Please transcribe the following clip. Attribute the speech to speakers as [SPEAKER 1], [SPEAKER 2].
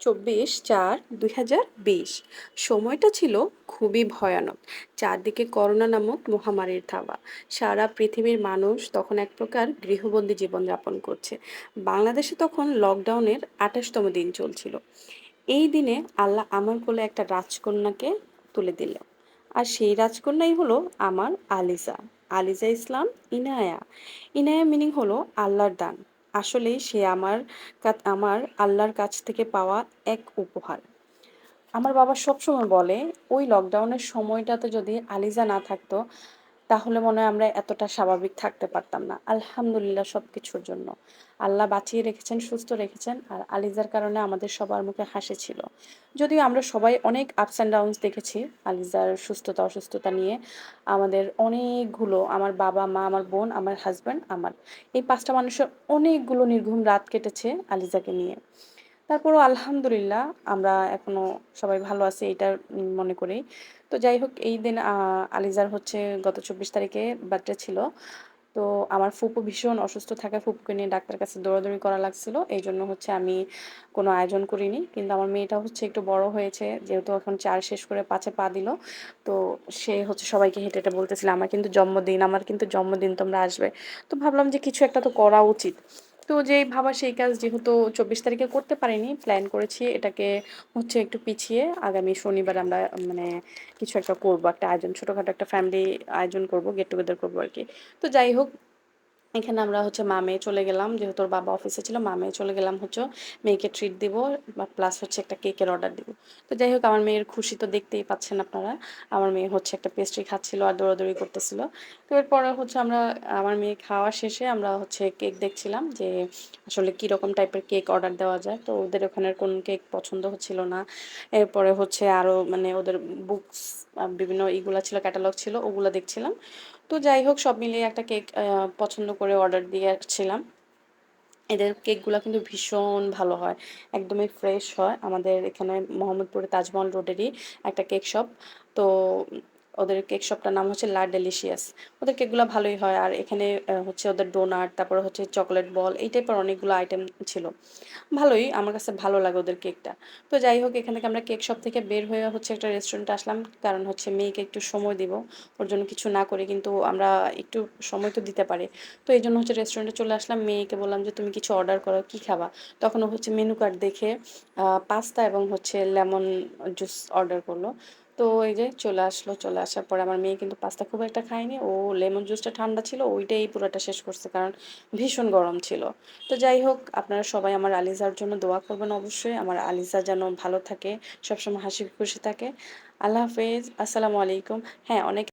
[SPEAKER 1] চব্বিশ চার দুই সময়টা ছিল খুবই ভয়ানক। চারদিকে করোনা নামক মহামারীর থাবা সারা পৃথিবীর মানুষ তখন এক প্রকার গৃহবন্দী জীবনযাপন করছে। বাংলাদেশে তখন লকডাউনের আঠাশতম দিন চলছিল। এই দিনে আল্লাহ আমার কোলে একটা রাজকন্যাকে তুলে দিল। আর সেই রাজকন্যাই হলো আমার আলিজা। আলিজা ইসলাম ইনায়া। ইনায়া মিনিং হলো আল্লাহর দান। আসলেই সে আমার আমার আল্লাহর কাছ থেকে পাওয়া এক উপহার। আমার বাবা সবসময় বলে, ওই লকডাউনের সময়টাতে যদি আলিজা না থাকতো তাহলে মনে হয় আমরা এতটা স্বাভাবিক থাকতে পারতাম না। আলহামদুলিল্লাহ সব কিছুর জন্য। আল্লাহ বাঁচিয়ে রেখেছেন, সুস্থ রেখেছেন, আর আলিজার কারণে আমাদের সবার মুখে হাসি ছিল। যদিও আমরা সবাই অনেক আপস অ্যান্ড ডাউনস দেখেছি আলিজার সুস্থতা, অসুস্থতা নিয়ে। আমাদের অনেকগুলো, আমার বাবা, মা, আমার বোন, আমার হাজব্যান্ড আমার। এই পাঁচটা মানুষের অনেকগুলো নির্ঘুম রাত কেটেছে আলিজাকে নিয়ে। তারপরও আলহামদুলিল্লাহ আমরা এখনও সবাই ভালো আছি এটা মনে করি। তো যাই হোক, এই দিন আলিজার হচ্ছে গত চব্বিশ তারিখে বার্থডে ছিল। তো আমার ফুপু ভীষণ অসুস্থ থাকায় ফুপুকে নিয়ে ডাক্তার কাছে দৌড়াদৌড়ি করা লাগছিল। এই জন্য হচ্ছে আমি কোনো আয়োজন করিনি। কিন্তু আমার মেয়েটা হচ্ছে একটু বড় হয়েছে, যেহেতু এখন চার শেষ করে পাঁচে পা দিল। তো সে হচ্ছে সবাইকে হেঁটে হেঁটে বলতেছিল, আমার কিন্তু জন্মদিন, আমার কিন্তু জন্মদিন তোমরা আসবে। তো ভাবলাম যে কিছু একটা তো করা উচিত। তো যেই ভাবা সেই কাজ যেহেতু চব্বিশ তারিখে করতে পারিনি প্ল্যান করেছি এটাকে হচ্ছে একটু পিছিয়ে। আগামী শনিবার আমরা মানে কিছু একটা করব, একটা আয়োজন, ছোটোখাটো একটা ফ্যামিলি আয়োজন করব গেট টুগেদার করব আর কি। তো যাই হোক এখানে আমরা হচ্ছে মা মেয়ে চলে গেলাম। যেহেতু বাবা অফিসে ছিল মা মেয়ে চলে গেলাম হচ্ছে মেয়েকে ট্রিট দিব প্লাস হচ্ছে একটা কেকের অর্ডার দিব। তো যাই হোক, আমার মেয়ের খুশি তো দেখতেই পাচ্ছেন আপনারা। আমার মেয়ে হচ্ছে একটা পেস্ট্রি খাচ্ছিল, আর দৌড়াদৌড়ি করতেছিল। তো এরপরে হচ্ছে আমরা, আমার মেয়ে খাওয়া শেষে আমরা হচ্ছে কেক দেখছিলাম যে আসলে কীরকম টাইপের কেক অর্ডার দেওয়া যায়। তো ওদের ওখানের কোন কেক পছন্দ হচ্ছিল না। এরপরে হচ্ছে আরও মানে ওদের বুকস বিভিন্ন ইগুলা ছিল ক্যাটালগ ছিল, ওগুলো দেখছিলাম। তো যাই হোক, সব মিলিয়ে একটা কেক পছন্দ করে অর্ডার দিয়ে দিয়েছিলাম। এদের কেকগুলো কিন্তু ভীষণ ভালো হয়, একদমই ফ্রেশ হয়। আমাদের এখানে মোহাম্মদপুরে তাজমহল রোডেরই একটা কেক শপ তো ওদের কেক শপটার নাম হচ্ছে লা ডেলিশিয়াস ওদের কেকগুলো ভালোই হয়। আর এখানে হচ্ছে ওদের ডোনাট তারপরে হচ্ছে চকলেট বল এই টাইপের অনেকগুলো আইটেম ছিল। ভালোই, আমার কাছে ভালো লাগে ওদের কেকটা তো যাই হোক, এখান থেকে আমরা কেক শপ থেকে বের হয়ে হচ্ছে একটা রেস্টুরেন্টে আসলাম। কারণ হচ্ছে মেয়েকে একটু সময় দিব। ওর জন্য কিছু না করে কিন্তু আমরা একটু সময় তো দিতে পারি। তো এই জন্য হচ্ছে রেস্টুরেন্টে চলে আসলাম। মেয়েকে বললাম যে, তুমি কিছু অর্ডার করো, কী খাবা? তখন হচ্ছে মেনু কার্ড দেখে পাস্তা এবং হচ্ছে লেমন জুস অর্ডার করল। তো এই যে চলে আসলো, চলে আসার পর আমার মেয়ে কিন্তু পাস্তা খুব একটা খায়নি। ও লেমন জুসটা ঠান্ডা ছিল, ওইটাই পুরোটা শেষ করছে কারণ ভীষণ গরম ছিল। তো যাই হোক, আপনারা সবাই আমার আলিজার জন্য দোয়া করবেন অবশ্যই। আমার আলিজা যেন ভালো থাকে, সবসময় হাসি খুশি থাকে। আল্লাহ হাফেজ, আসসালামু আলাইকুম। হ্যাঁ অনেক